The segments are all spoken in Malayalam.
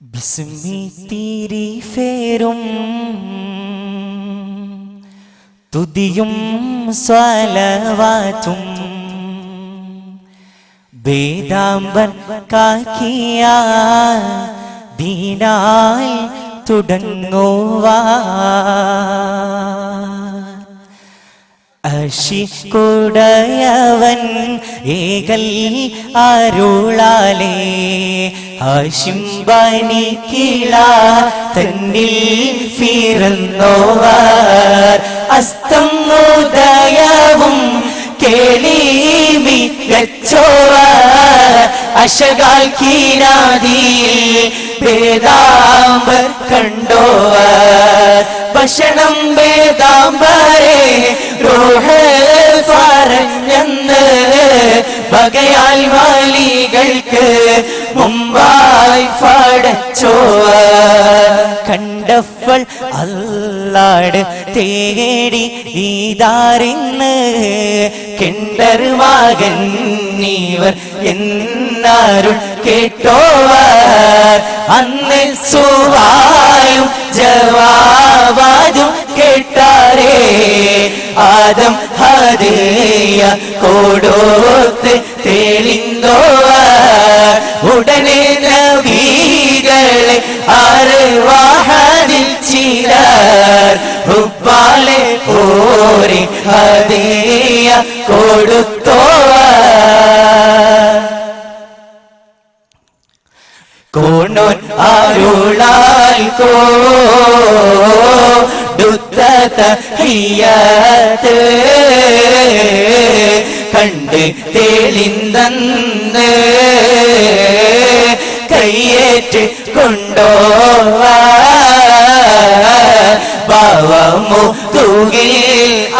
ബിസ്മി തീരി ഫേരും തുതിയും സ്വലവാറ്റും വേദാംബൻ കാക്കിയ ദീനായി തുടങ്ങുവാ. അശിക്കുടയവൻ ഏകൽ അരുളാലേ. ആശിംബനി കീഴ തന്നിൽ ഫിരുന്നോവർ അസ്തം ഉദയവും കേളി മികച്ചോവർ അശകാൽ കീരാതിയിൽ വേദാംബർ കണ്ടോവർ. ഭക്ഷണം വേദാമ്പരെ റോഹ് പറഞ്ഞെന്ന് പകയാൽ വാലികൾക്ക് മുമ്പായി പടച്ചോവർ. കണ്ടപ്പോൾ അല്ലാട് തേടി നീതാറിന്ന് കിണ്ടർ മകൻ നീവർ എന്നാരും കേട്ടോവർ. അന്ന് സുവായും ജവാബാദും കേട്ടാരേ. ആദം ഹദേയ കോടോത്ത് തെളിന്തോവർ. ഉടനെ അറിവാഹതിൽ ചിലർ ഹുപ്പാലെ ഓരി ഹദിയ കൊടുത്തോവ. കോണോൻ അരുളാൽ ഹിയത്ത് കണ്ട് തെളിന്തന്ന് കയ്യേറ്റ് കൊണ്ടോവ. ഭാവമു തൂകിൽ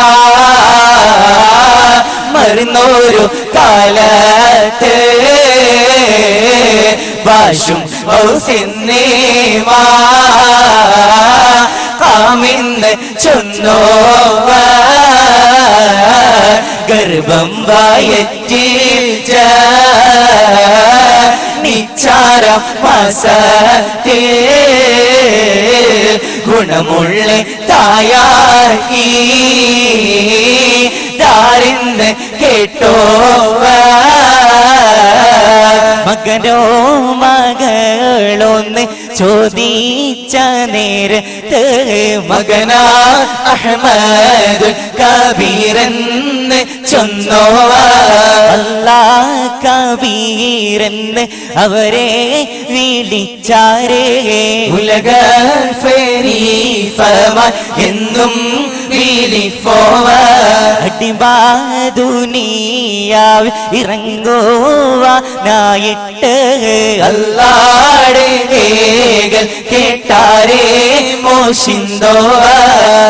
ആ മരുന്നൊരു കാലത്ത് ഭാഷും സിനിമാ കാമിന്ന് ചൊന്നോവ. ഗർഭം വായറ്റിൽ നിച്ചാര മാസത്തേ ഗുണമുള്ള തായായി. താരിന്ന് കേട്ടോവ. മകനോ മകളൊന്ന് ചോദിച്ച നേരത്ത് മകനാ അഹമ്മദ് കബീറെന്ന് ചൊന്നോവ. അല്ലാ കബീറെന്ന് അവരെ വീടിച്ചാരേ ഉലക എന്നും അടിമാതുനിയാവ് ഇറങ്ങുവാനായിട്ട് അല്ലാടെ കേട്ടാരേ മോശിന്തോ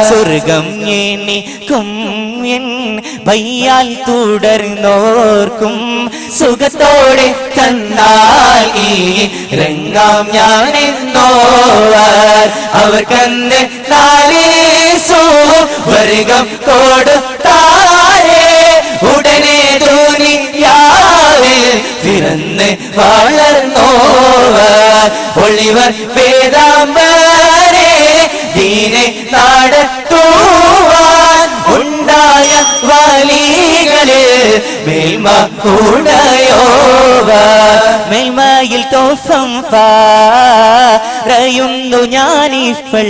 സ്വർഗം എനിക്കും എൻ വയ്യാൽ തുടർന്നോർക്കും. സുഖത്തോടെ ഈ രംഗാം ഞാൻ എന്നോവർ താരേ നാലേസോ വർഗം കൊടുത്താരേ ഉടനെ ദുനിയാവിൽ പിറന്ന് വളർന്നോവർ. ഒളിവർ വേദാമ്പരെ ദീനെ നടത്തുവാൻ ഉണ്ടായ വലികൾ മേൽമ കൂടയോവ മേൽമയിൽ തോഫം പറയുന്നു ഞാനിപ്പോൾ.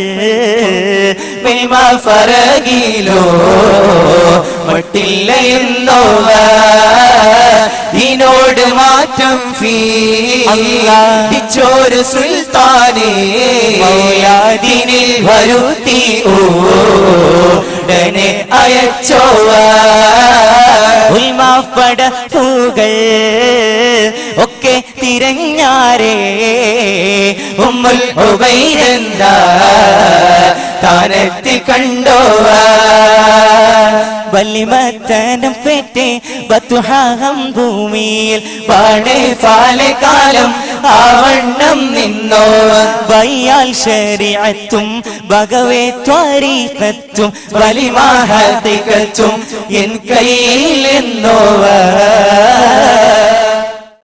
മേൽമ ഫറകിലോ മട്ടില്ല എന്നോവ ഇതിനോട് മാറ്റം ഫീച്ചോര് സുൽത്താനേ. മൗലാദീനിൽ വരുത്തി ഓടനെ അയച്ചോവ. ഉൽമാപ്പട പൂകൾ ഒക്കെ തിരഞ്ഞാരേ. ഉമ്മുൽ ഉബൈരന്ത താനത്തിൽ കണ്ടോവ. വല്ലിമത്തനം പെറ്റേ ബത്തുഹാഹം ഭൂമിയിൽ പാലേ കാലം ആവണ്ണം നിന്നോ. വയ്യാൽ ശരീഅത്തും ഭഗവേ ത്വരീഫത്തും വലിമാഹത്തികത്തും എൻ കയ്യിൽ എന്നോവ